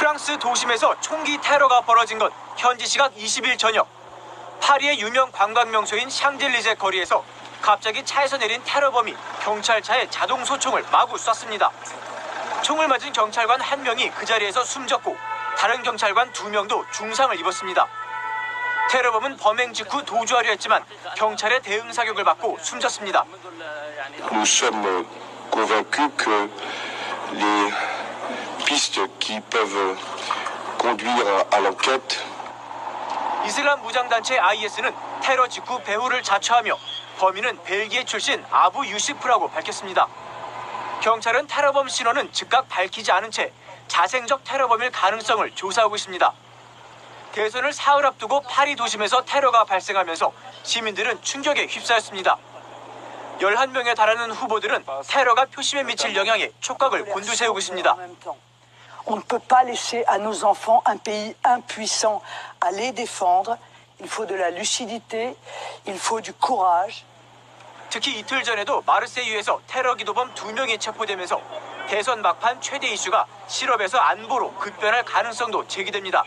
프랑스 도심에서 총기 테러가 벌어진 건 현지 시각 20일 저녁 파리의 유명 관광 명소인 샹젤리제 거리에서 갑자기 차에서 내린 테러범이 경찰차에 자동 소총을 마구 쐈습니다. 총을 맞은 경찰관 한 명이 그 자리에서 숨졌고 다른 경찰관 두 명도 중상을 입었습니다. 테러범은 범행 직후 도주하려 했지만 경찰의 대응 사격을 받고 숨졌습니다. Pistes qui peuvent conduire à l'enquête 이슬람 무장단체 IS는 테러 직후 배후를 자처하며 범인은 벨기에 출신 아부 유시프라고 밝혔습니다. 경찰은 테러범 신원은 즉각 밝히지 않은 채 자생적 테러범일 가능성을 조사하고 있습니다. 대선을 사흘 앞두고 파리 도심에서 테러가 발생하면서 시민들은 충격에 휩싸였습니다. 11명에 달하는 후보들은 테러가 표심에 미칠 영향에 촉각을 곤두세우고 있습니다. On ne peut pas laisser à nos enfants un pays impuissant à les défendre. Il faut de la lucidité, il faut du courage. 특히 이틀 전에도 마르세유에서 테러 기도범 두 명이 체포되면서 대선 막판 최대 이슈가 실업에서 안보로 급변할 가능성도 제기됩니다.